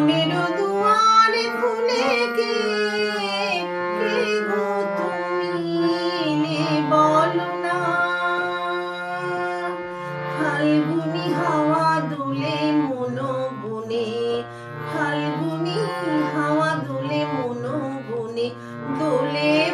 মনের দুয়ার খুলে হাওয়া দুলে মনো গুনে হাওয়া দুলে মনো গুনে দোলে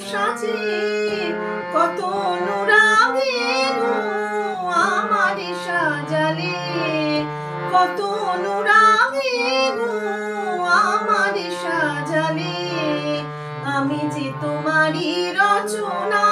সাজে কত অনুরাগে আমারে সাজালে। কত অনুরাগে আমারে সাজালে। আমি যে তোমারই রচনা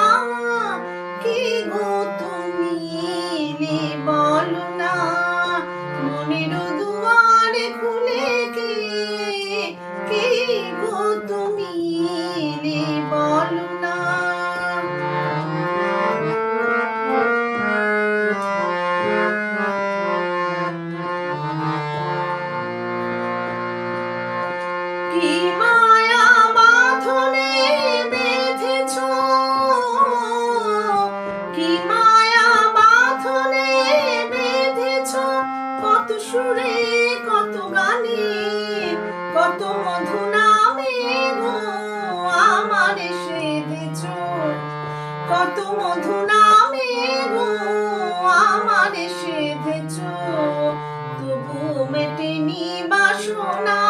you No.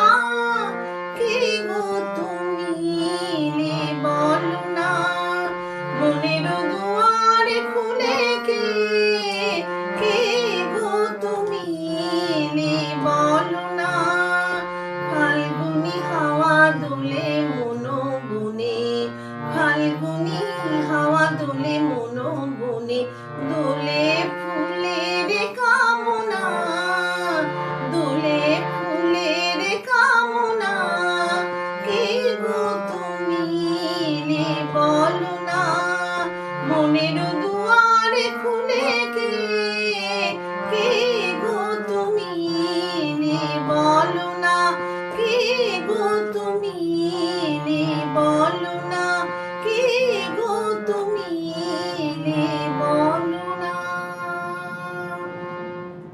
ফুলে কে